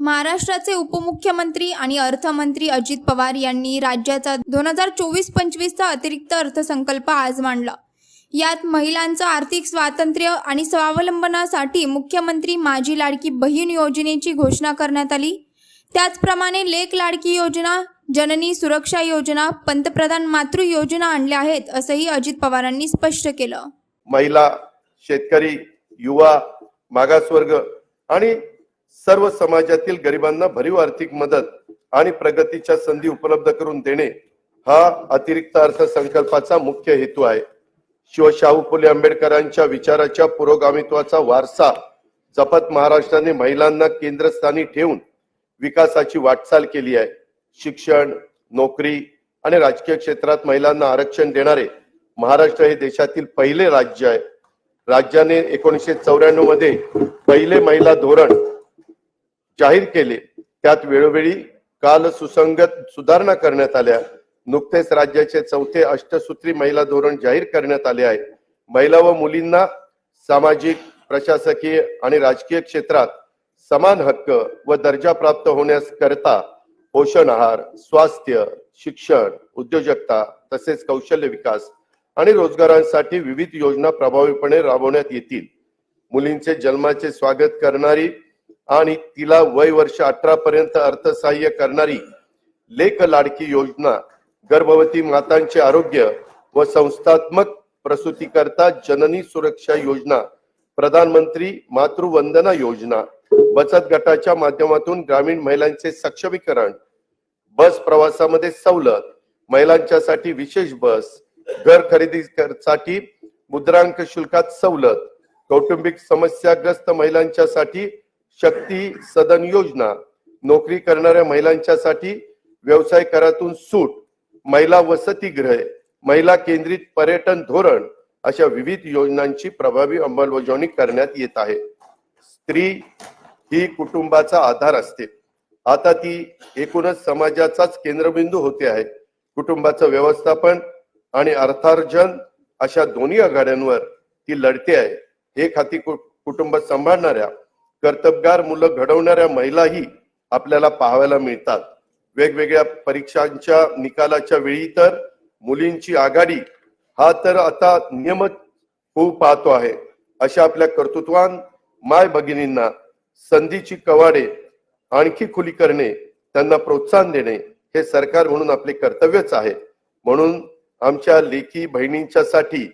महाराष्ट्राचे उपमुख्यमंत्री आणि अर्थमंत्री अजित पवार यांनी राज्याचा दोन हजार चोवीस पंचवीसचा अतिरिक्त अर्थसंकल्प आज मांडला. यात महिलांचं आर्थिक स्वातंत्र्य आणि स्वावलंबनासाठी मुख्यमंत्री माझी लाडकी बहीण योजनेची घोषणा करण्यात आली. त्याचप्रमाणे लेख लाडकी योजना जननी सुरक्षा योजना पंतप्रधान मातृ योजना आणल्या आहेत असंही अजित पवारांनी स्पष्ट केलं. महिला शेतकरी युवा मागासवर्ग आणि सर्व समाजातील गरिबांना भरीव आर्थिक मदत आणि प्रगतीच्या संधी उपलब्ध करून देणे हा अतिरिक्त अर्थसंकल्पाचा मुख्य हेतू आहे. शिवशाहू फुले आंबेडकरांच्या विचाराच्या पुरोगामित्वाचा वारसा जपत महाराष्ट्राने महिलांना केंद्रस्थानी ठेवून विकासाची वाटचाल केली आहे. शिक्षण नोकरी आणि राजकीय क्षेत्रात महिलांना आरक्षण देणारे महाराष्ट्र हे देशातील पहिले राज्य आहे. राज्याने एकोणीसशे चौऱ्याण्णवमध्ये पहिले महिला धोरण जाहीर केले. त्यात वेळोवेळी काल सुसंगत सुधारणा करण्यात आल्या. नुकतेच राज्याचे चौथे अष्टसूत्री महिला धोरण जाहीर करण्यात आले आहे. महिला व मुलींना सामाजिक प्रशासकीय आणि राजकीय क्षेत्रात समान हक्क व दर्जा प्राप्त होण्यास करता पोषण आहार स्वास्थ्य शिक्षण उद्योजकता तसेच कौशल्य विकास आणि रोजगारांसाठी विविध योजना प्रभावीपणे राबवण्यात येतील. मुलींचे जन्माचे स्वागत करणारी आणि तिला वय वर्ष अठरा पर्यंत अर्थसहाय्य करणारी लेख लाडकी योजना गर्भवती मातांचे आरोग्य व संस्थात्मक प्रसूतीकरता जननी सुरक्षा योजना प्रधानमंत्री मातृवंदना योजना बचत गटाच्या माध्यमातून ग्रामीण महिलांचे सक्षमीकरण बस प्रवासामध्ये सवलत महिलांच्यासाठी विशेष बस घर खरेदीसाठी मुद्रांक शुल्कात सवलत कौटुंबिक समस्याग्रस्त महिलांच्यासाठी शक्ती सदन योजना. नोकरी करणाऱ्या महिलांच्यासाठी व्यवसाय करातून सूट महिला वसतिगृहे महिला केंद्रित पर्यटन धोरण अशा विविध योजनांची प्रभावी अंमलबजावणी करण्यात येत आहे. स्त्री ही कुटुंबाचा आधार असते. आता ती एकूणच समाजाचाच केंद्रबिंदू होते आहे. कुटुंबाचं व्यवस्थापन आणि अर्थार्जन अशा दोन्ही आघाड्यांवर ती लढते आहे. एक हाती कुटुंब सांभाळणाऱ्या कर्तबगार मुलं घडवणाऱ्या महिलाही आपल्याला पाहायला मिळतात. वेगवेगळ्या परीक्षांच्या निकालाच्या वेळी तर मुलींची आघाडी हा तर आता नियमित होऊ पाहतो आहे. अशा आपल्या कर्तृत्वान माय भगिनींना संधीची कवाडे आणखी खुली करणे त्यांना प्रोत्साहन देणे हे सरकार म्हणून आपले कर्तव्यच आहे. म्हणून आमच्या लेखी बहिणींच्यासाठी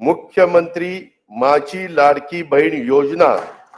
मुख्यमंत्री माझी लाडकी बहीण योजना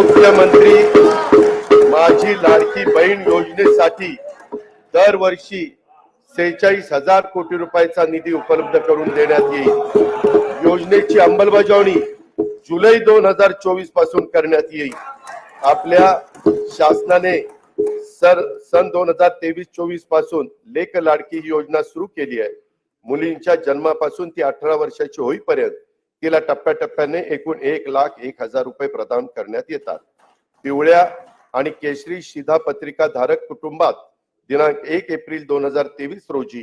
मुख्यमंत्री माझी लाडकी बहीण योजनेसाठी दरवर्षी सेहेचाळीस हजार कोटी रुपयाचा निधी उपलब्ध करून देण्यात येईल. योजनेची अंमलबजावणी जुलै दोन हजार चोवीसपासून करण्यात येईल. आपल्या शासनाने सर सन दोन हजार तेवीस चोवीसपासून लेख लाडकी ही योजना सुरू केली आहे. मुलींच्या जन्मापासून ती अठरा वर्षाची होईपर्यंत तिला टप्प्याटप्प्याने एकूण एक लाख एक हजार रुपये प्रदान करण्यात येतात. पिवळ्या आणि केशरी शिधा पत्रिका धारक कुटुंबात दिनांक एक एप्रिल दोन हजार तेवीस रोजी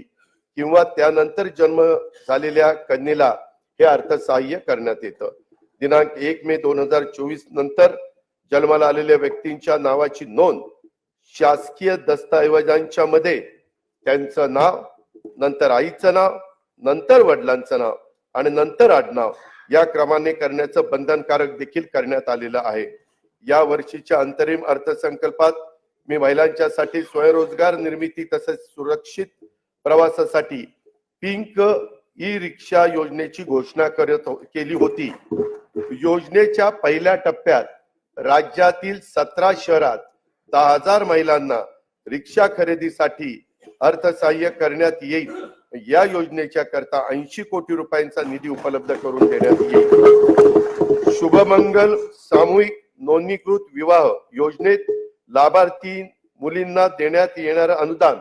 किंवा त्यानंतर जन्म झालेल्या कन्येला हे अर्थसहाय्य करण्यात येतं. दिनांक एक मे दोन हजार चोवीस नंतर जन्माला आलेल्या व्यक्तींच्या नावाची नोंद शासकीय दस्तऐवजांच्या मध्ये त्यांचं नाव नंतर आईचं नाव नंतर वडिलांचं नाव आणि नंतर आडनाव या क्रमाने करण्याचं बंधनकारक देखील करण्यात आलेलं आहे. या वर्षीच्या अंतरिम अर्थसंकल्पात मी महिलांच्यासाठी स्वयंरोजगार निर्मिती तसेच सुरक्षित प्रवासासाठी पिंक ई रिक्षा योजनेची घोषणा करत हो- केली होती. योजनेच्या पहिल्या टप्प्यात राज्यातील सतरा शहरात दहा हजार महिलांना रिक्षा खरेदीसाठी अर्थसहाय्य करण्यात येईल. या योजनेच्या करता ऐंशी कोटी रुपयांचा निधी उपलब्ध करून देण्यात येईल. शुभमंगल सामूहिक नोंदणीकृत विवाह योजनेत लाभार्थी मुलींना देण्यात येणारं अनुदान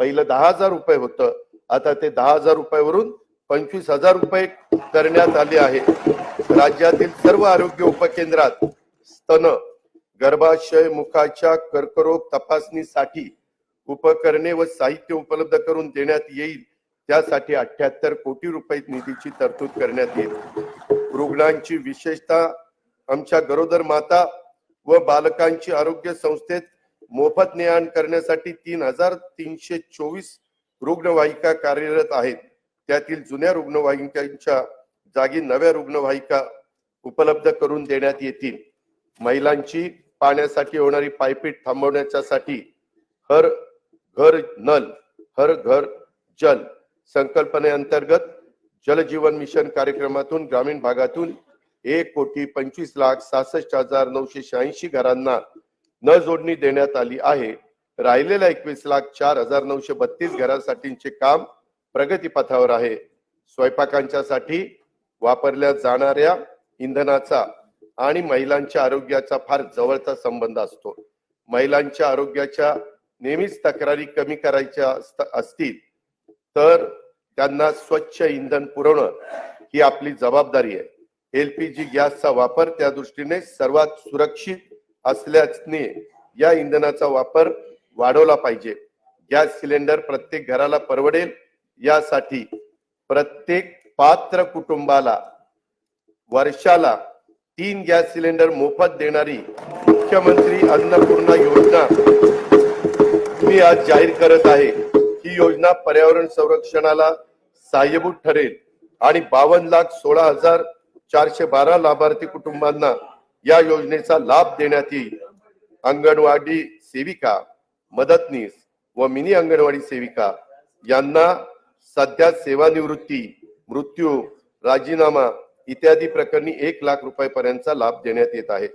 पहिलं दहा हजार रुपये होतं. आता ते दहा हजार रुपयावरून पंचवीस हजार रुपये करण्यात आले आहे. राज्यातील सर्व आरोग्य उपकेंद्रात स्तन गर्भाशय मुखाच्या कर्करोग तपासणीसाठी उपकरणे व साहित्य उपलब्ध करून देण्यात येईल. त्यासाठी अठ्याहत्तर कोटी रुपये निधीची तरतूद करण्यात येईल. रुग्णांची विशेषतः आमच्या गरोदर माता व बालकांची आरोग्य संस्थेत मोफत ने आण करण्यासाठी तीन हजार तीनशे चोवीस रुग्णवाहिका कार्यरत आहेत. त्यातील जुन्या रुग्णवाहिकांच्या जागी नव्या रुग्णवाहिका उपलब्ध करून देण्यात येतील. महिलांची पाण्यासाठी होणारी पायपीट थांबवण्याच्यासाठी हर घर नल हर घर जल संकल्पनेअंतर्गत अंतर्गत जलजीवन मिशन कार्यक्रमातून ग्रामीण भागातून एक कोटी पंचवीस लाख सहासष्ट हजार नऊशे शहाऐंशी घरांना न जोडणी देण्यात आली आहे. राहिलेल्या एकवीस लाख चार हजार नऊशे बत्तीस घरांसाठीचे काम प्रगतीपथावर आहे. स्वयंपाकांच्या साठी वापरल्या जाणाऱ्या इंधनाचा आणि महिलांच्या आरोग्याचा फार जवळचा संबंध असतो. महिलांच्या आरोग्याच्या नेहमीच तक्रारी कमी करायच्या असत- असतील तर त्यांना स्वच्छ इंधन पुरवणं ही आपली जबाबदारी आहे. एलपीजी गॅसचा वापर त्या दृष्टीने सर्वात सुरक्षित असल्याने या इंधनाचा वापर वाढवला पाहिजे. गॅस सिलेंडर प्रत्येक घराला परवडेल यासाठी प्रत्येक पात्र कुटुंबाला वर्षाला तीन गॅस सिलेंडर मोफत देणारी मुख्यमंत्री अन्नपूर्णा योजना मी आज जाहीर करत आहे. ही योजना पर्यावरण संरक्षणाला सहाय्यभूत ठरेल आणि बावन्न लाख सोळा हजार चारशे बारा लाभार्थी कुटुंबांना या योजनेचा लाभ देण्यात येईल. अंगणवाडी सेविका मदतनीस व मिनी अंगणवाडी सेविका यांना सध्या सेवानिवृत्ती मृत्यू राजीनामा इत्यादी प्रकरणी एक लाख रुपयापर्यंतचा लाभ देण्यात येत आहे.